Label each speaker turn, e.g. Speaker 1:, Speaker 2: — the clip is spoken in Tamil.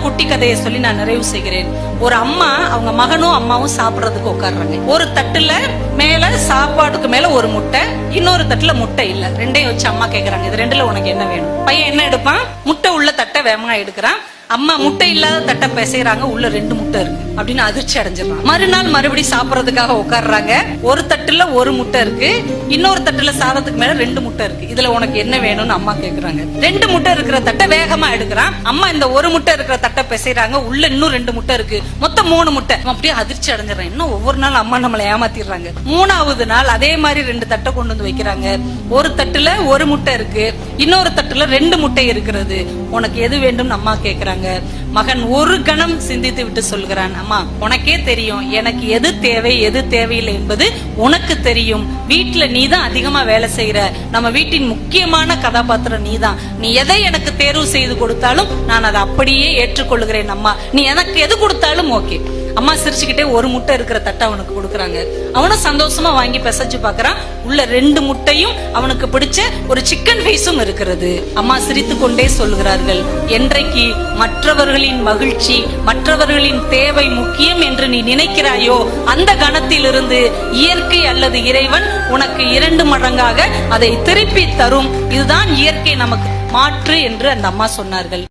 Speaker 1: குட்டி கதையை சொல்லி நான் நிறைவு செய்கிறேன். ஒரு அம்மா அவங்க மகனும் அம்மாவும் சாப்பிடுறதுக்கு உட்கார்றாங்க. ஒரு தட்டுல மேல சாப்பாட்டுக்கு மேல ஒரு முட்டை இன்னொரு தட்டுல முட்டை இல்ல. ரெண்டையும் வச்சு அம்மா கேக்குறாங்க. இது ரெண்டுல உனக்கு என்ன வேணும்? பையன் என்ன எடுப்பான்? முட்டை உள்ள தட்டை வேகமா எடுக்கிறான். அம்மா முட்டை இல்லாத தட்டை பிசைறாங்க உள்ள ரெண்டு முட்டை இருக்கு. அப்படின்னு அதிர்ச்சி அடைஞ்சிடறாங்க. மறுநாள் மறுபடி சாப்பிடறதுக்காக உட்காடுறாங்க ஒரு தட்டுல ஒரு முட்டை இருக்கு. இன்னொரு தட்டுல சாதத்துக்கு மேல ரெண்டு முட்டை இருக்கு. இதுல உனக்கு என்ன வேணும்னு அம்மா கேக்குறாங்க. ரெண்டு முட்டை இருக்கிற தட்டை வேகமா எடுக்கிறான். அம்மா இந்த ஒரு முட்டை இருக்கிற தட்டை பிசைறாங்க உள்ள இன்னும் ரெண்டு முட்டை இருக்கு. மொத்தம் மூணு முட்டை. அப்படியே அதிர்ச்சி அடைஞ்சிடறான். இன்னும் ஒவ்வொரு நாள் அம்மா நம்மளை ஏமாத்திடுறாங்க. மூணாவது நாள் அதே மாதிரி ரெண்டு தட்டை கொண்டு வந்து வைக்கிறாங்க. ஒரு தட்டுல ஒரு முட்டை இருக்கு. இன்னொரு தட்டுல ரெண்டு முட்டை இருக்கிறது. உனக்கு எது வேண்டும் அம்மா கேக்குறாங்க. மகன் ஒரு கணம் சிந்தித்து விட்டு சொல்கிறான் அம்மா உனக்கே தெரியும் எனக்கு எது தேவை எது தேவையில்லை என்பது உனக்கு தெரியும். வீட்டுல நீ தான் அதிகமா வேலை செய்யற நம்ம வீட்டின் முக்கியமான கதாபாத்திரம் நீதான். நீ எதை எனக்கு தேர்வு செய்து கொடுத்தாலும் நான் அதை அப்படியே ஏற்றுக்கொள்கிறேன் அம்மா. நீ எனக்கு எது கொடுத்தாலும் ஓகே. அம்மா சிரிச்சுக்கிட்டே ஒரு முட்டை இருக்கிற தட்டை அவனுக்கு கொடுக்குறாங்க. அவனும் சந்தோஷமா வாங்கி பிசைச்சு பாக்குறான் உள்ள ரெண்டு முட்டையும் அவனுக்கு பிடிச்ச ஒரு சிக்கன் பீஸும் இருக்கிறது. அம்மா சிரித்து கொண்டே சொல்கிறார்கள் என்றைக்கு மற்றவர்களின் மகிழ்ச்சி மற்றவர்களின் தேவை முக்கியம் என்று நீ நினைக்கிறாயோ அந்த கணத்திலிருந்து இயற்கை அல்லது இறைவன் உனக்கு இரண்டு மடங்காக அதை திருப்பி தரும். இதுதான் இயற்கை நமக்கு மாற்று என்று அந்த அம்மா சொன்னார்கள்.